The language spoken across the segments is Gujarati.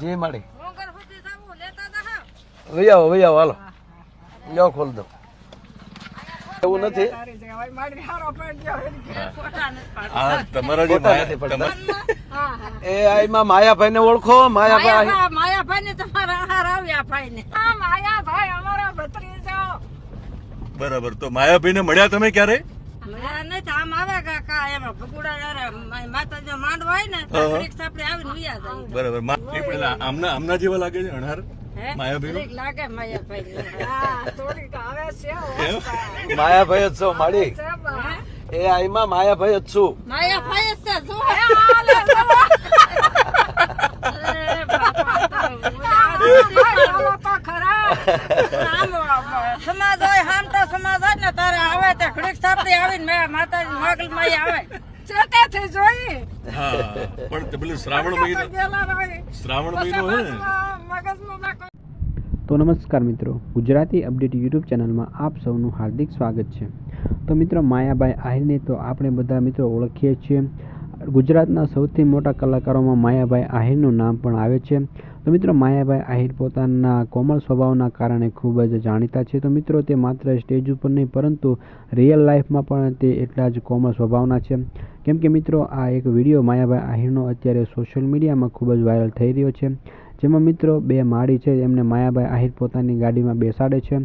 જી મળે. ડુંગર સુધી જવું લેતા જાઓ. વહી આવો લઈ આવો હાલો. લ્યો ખોલ દો. એવું નથી? તમારા જે. એ માયાભાઈ ને ઓળખો માયાભાઈ માયાભા- માયાભાઈને તમારા આહાર આવ્યા માયાભાઈ અમારા ભત્રીજો. બરાબર તો માયાભાઈને મળ્યા તમે ક્યારે? મળ્યા નથી, કાકા, એમાં ભગુડા યારે મા- હોય ને, સાપડે આવીને વયા જાય. બરાબર. આમના આમના જેવા લાગે છે અણહાર? માયાભાઈ? લાગે માયાભાઈને. હા, થોડીક આવે છે માયાભાઈ જ છો માડી. એ આઈમાં માયાભાઈ જ છું. માયાભાઈ જ છે, શું? અરે બાપા, આમ, સમાજ હોય હામટો સમાજ હોય ને તારે આવે તે ઘડીક સાપડી આવીને મેં માતાજી મોગલ માં આવે. ચેતાથી જોઈ હા પણ તે પેલું શ્રાવણ મહિનો શ્રાવણ મહિનો હે તો નમસ્કાર મિત્રો ગુજરાતી અપડેટ યુટ્યુબ ચેનલમાં આપ સૌનું હાર્દિક સ્વાગત છે. તો મિત્રો માયાભાઈ આહિરને તો આપણે બધા મિત્રો ઓળખીએ છીએ. ગુજરાતના સૌથી મોટા કલાકારોમાં માયાભાઈ આહિરનું નામ પણ આવે છે. તો મિત્રો માયાભાઈ આહિર પોતાના કોમળ સ્વભાવના કારણે ખૂબ જ જાણીતા છે. તો મિત્રો તે માત્ર સ્ટેજ ઉપર નહીં, પરંતુ રિયલ લાઈફમાં પણ તે એટલા જ કોમળ સ્વભાવના છે. કેમ કે મિત્રો, આ એક વીડિયો માયાભાઈ આહિરનો અત્યારે સોશિયલ મીડિયામાં ખૂબ જ વાયરલ થઈ રહ્યો છે. જેમાં મિત્રો બે માળી છે, એમને માયાભાઈ આહિર પોતાની ગાડીમાં બેસાડે છે.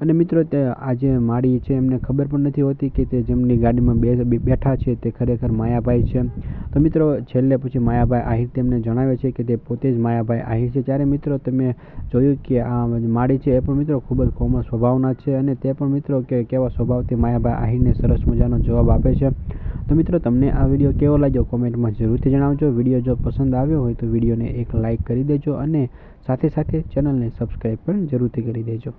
અને મિત્રો, તે આ જે માળી છે, એમને ખબર પણ નથી હોતી કે તે જેમની ગાડીમાં બેઠા છે, તે ખરેખર માયાભાઈ છે. તો મિત્રો, છેલ્લે પછી માયાભાઈ આહિર તેમને જણાવે છે કે તે પોતે જ માયાભાઈ આહિર છે. ત્યારે મિત્રો, તમે જોયું કે આ માળી છે, એ પણ મિત્રો ખૂબ જ કોમળ સ્વભાવના છે અને તે પણ મિત્રો કે કેવા સ્વભાવથી માયાભાઈ આહિરને સરસ મજાનો જવાબ આપે છે. તો મિત્રો, તમને આ વીડિયો કેવો લાગ્યો કોમેન્ટમાં જરૂરથી જણાવજો. વીડિયો જો પસંદ આવ્યો હોય તો વિડીયોને એક લાઇક કરી દેજો અને સાથે સાથે ચેનલને સબસ્ક્રાઈબ પણ જરૂરથી કરી દેજો.